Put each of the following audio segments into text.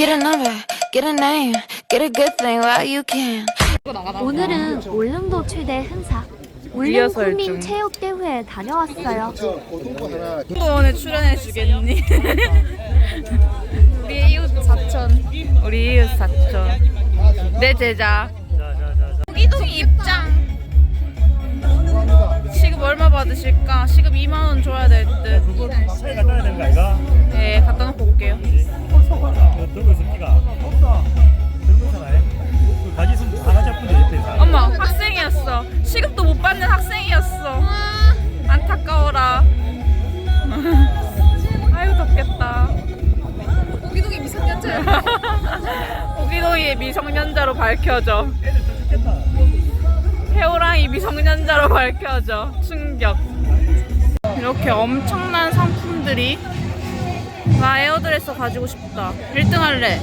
Get a number, get a name, get a good thing while you can. 오늘은 울릉도 최대 행사 울릉 리허설 국민 중. 체육 대회에 다녀왔어요. 운동원에 출연해 주겠니? 우리 이웃 사촌. 우리 이웃 사촌. 내 제자. 이동이 입장. 시급 얼마 받으실까? 시급 2만 원 줘야 될 듯. 차에 갖다 놔야 되는 거 아이가? 네, 갖다 놓고 올게요. 들고 있어 끼가 없어 들고 있잖아 그 가지 있으면 다 가지 아픈데 옆에서 엄마, 학생이었어. 시급도 못 받는 학생이었어. 안타까워라. 아유 덥겠다. 오기동이 미성년자야. 오기동이 미성년자로 밝혀져. 해오랑이 미성년자로 밝혀져. 충격. 이렇게 엄청난 상품들이 나 에어드레서 가지고 싶다. 1등 할래.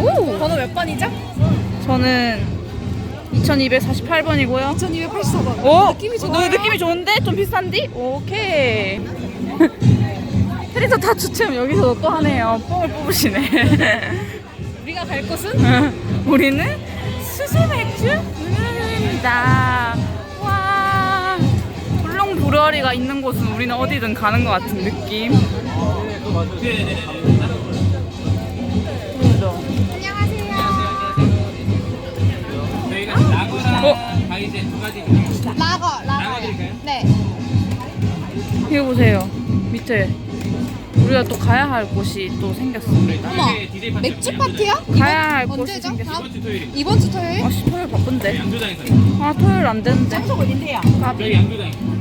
오! 번호 몇 번이죠? 저는 2248번이고요. 2284번. 오! 느낌이 좋아. 느낌이 좋은데? 좀 비싼디? 오케이. 캐릭터 다 추첨 여기서 또 하네요. 뽕을 뽑으시네. 우리가 갈 곳은? 우리는 수수 맥주 문화입니다. 와. 울릉 브루어리가 있는 곳은 우리는 어디든 가는 것 같은 느낌. 어? 라거, 라거요. 네. 이거 보세요. 밑에 우리가 또 가야 할 곳이 또 생겼습니다. 어머, 맥주 파티야? 가야 할 곳이 언제죠? 생겼어. 다음 이번 주 토요일? 아씨 토요일 바쁜데. 아 토요일 안 되는데. 장소 어딘데요? 가비. 양조장?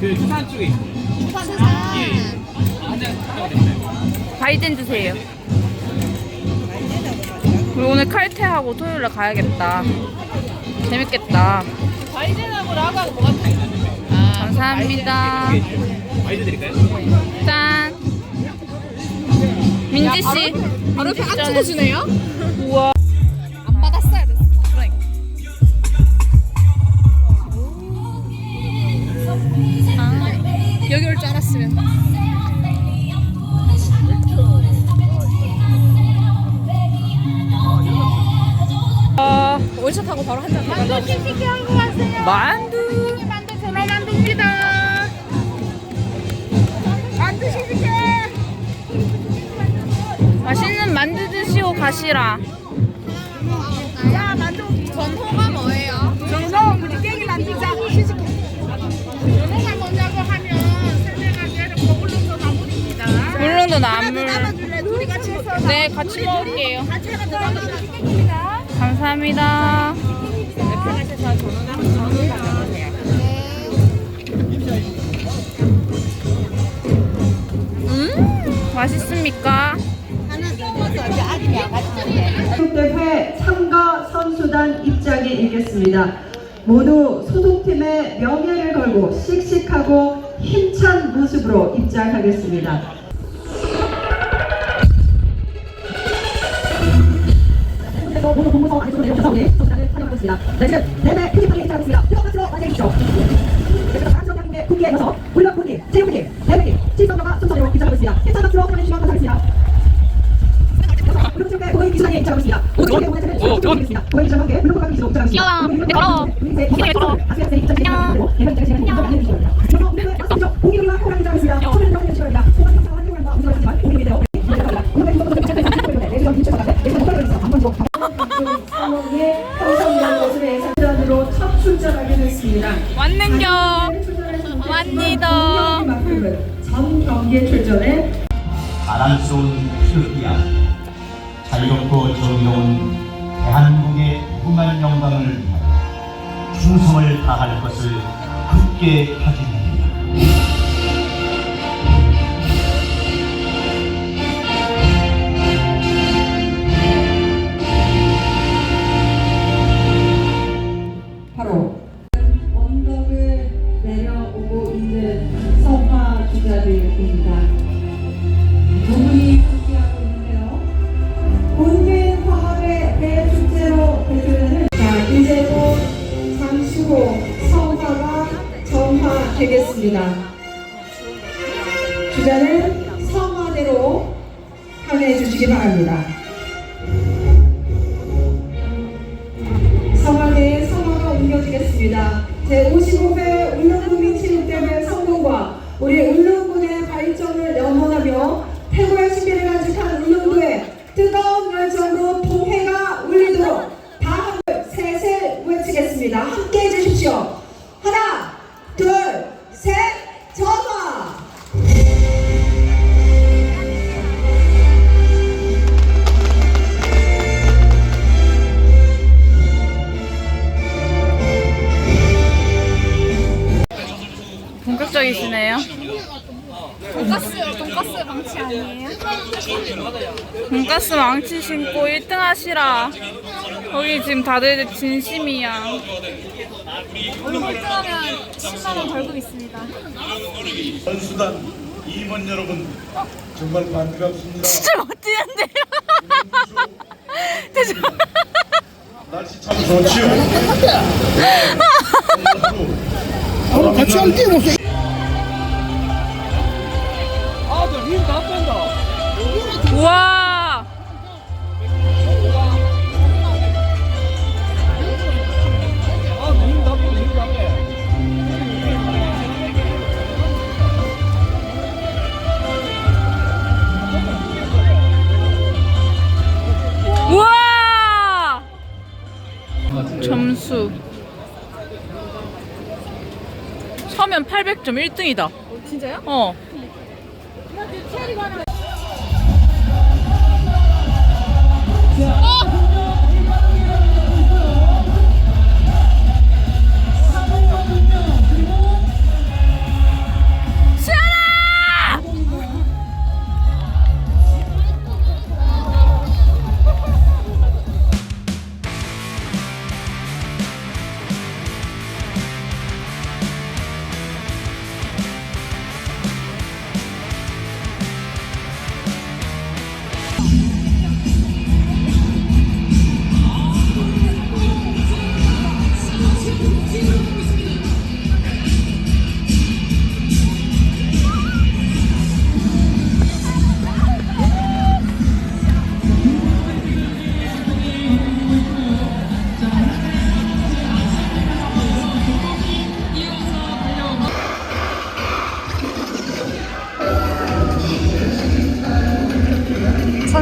그 수산 쪽에 있어요. 부산. 바이든 주세요. 우리 오늘 칼퇴하고 토요일에 가야겠다. 재밌겠다. 바이든하고 라가고 뭐가 감사합니다. 와이드 드릴까요? 짠. 민지 씨. 바로 이렇게 안주도 주네요? 타고 바로 한잔 만두 씩씩히 한거 가세요. 만두. 만두 전화 만두입니다. 만두 씩씩히. 맛있는 만두 드시고 가시라. 자, 만두 전호가 뭐예요? 전호 우리 깨기 만두자. 전호가 뭐냐고 하면 설명하기에는 거울로서 나물입니다. 물론도 나물. 나눠줄래? 둘이 같이 해서 네, 같이 먹을게요. 같이 해서 감사합니다. 음, 맛있습니까? 대회 참가 선수단 입장이 있겠습니다. 모두 소속팀의 명예를 걸고 씩씩하고 힘찬 모습으로 입장하겠습니다. 모두 본부서 안쪽으로 내려오셔서 우리 선수단을 환영하겠습니다. 네, 지금 대회 휴식하기 시작하겠습니다. 뜨거운 박수로 맞이해 주십시오. 네, 그래서 다양한 국기에 이어서 국기, 제육 국기, 대국기, 시선조가 순서대로 입장하고 있습니다. 힘찬 박수로 보내주시면 감사하겠습니다. 울릉체육회 고객 기사에 입 2023년에 평성된 모습의 예산으로 첫 출전하게 됐습니다. 왔는겨. 왔니다. 전 경기에 출전해 바람 쏜 푸르기야 자유롭고 정의로운 대한민국의 무궁한 영광을 위하여 충성을 다할 것을 굳게 다짐. 본교인 화합의 대축제로 대표되는 자 이제 곧 장수고 성화가 정화되겠습니다. 주자는 성화대로 참여해 주시기 바랍니다. 성화대의 성화가 옮겨지겠습니다. 제55회 울릉구민체육대회 성공과 우리 울릉 돈가스 망치 신고 1등 하시라. 거기 지금 다들 진심이야. 오늘 1등하면 10만원 벌금 있습니다. 선수단 임원 여러분 정말 반갑습니다. 진짜. 대충. 날씨 참 좋지요. 네. 같이 함께 보세 1800점 1등이다. 진짜요? 어.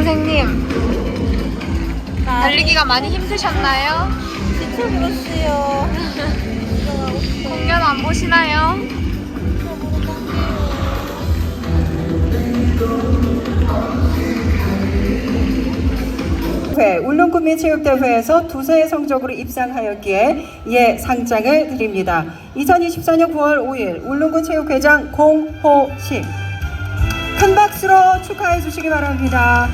선생님, 달리기가 많이 힘드셨나요? 진짜 그렇지요. 공연 안 보시나요? 회 울릉군민체육대회에서 두세의 성적으로 입상하였기에 예 상장을 드립니다. 2024년 9월 5일 울릉군 체육회장 공호식 큰 박수로 축하해 주시기 바랍니다.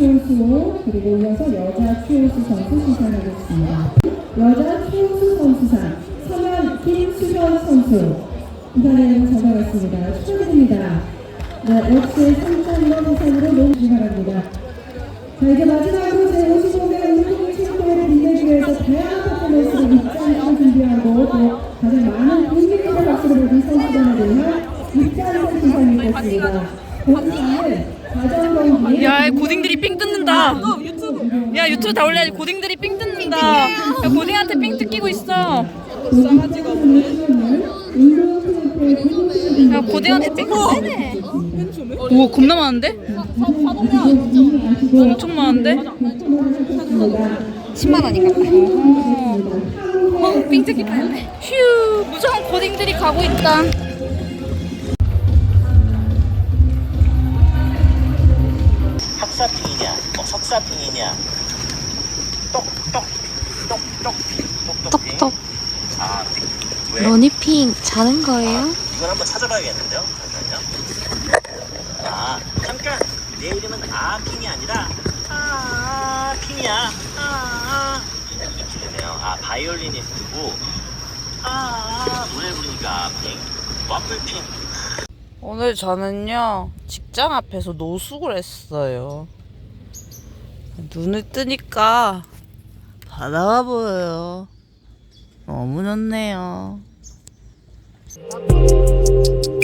추호수 그리고 이어서 여자 추호수 선수 시상하겠습니다. 여자 추호수 선수상 서면 김수현 선수 이번에는 전화갔습니다. 축하드립니다. 네, 역시 3.1원 이상으로 모시기 바랍니다. 자, 이제 마지막으로 제55회 운동 체육대회를 빛내기 위해서 다양한 퍼포먼스로 입장을 준비하고 또 가장 많은 국민들의 박수를 받은 선수단을 위한 입장을 시상이 있겠습니다. 고딩들이 삥 뜯는다. 야, 유튜브 다 올려야지. 고딩들이 삥 뜯는다. 야, 고딩한테 삥 뜯기고 있어. 야, 고딩한테 삥 뜯어. 오, 겁나 많은데? 엄청 많은데? 10만 원인가 봐요. 어, 삥 뜯기 파는데. 휴, 무조건 고딩들이 가고 있다. 학사핑이냐, 뭐 석사핑이냐, 러니핑 자는 거예요? 이건 한번 찾아봐야겠는데요. 잠깐만요. 아, 잠깐. 내 이름은 아핑이 아니라 아핑이야. 아, 이렇게 들리네요. 아, 바이올리니스트고. 아, 노래 부르니까 아핑. 와플핑. 오늘 저는요 직장 앞에서 노숙을 했어요. 눈을 뜨니까 바다가 보여요. 너무 좋네요. Thank you.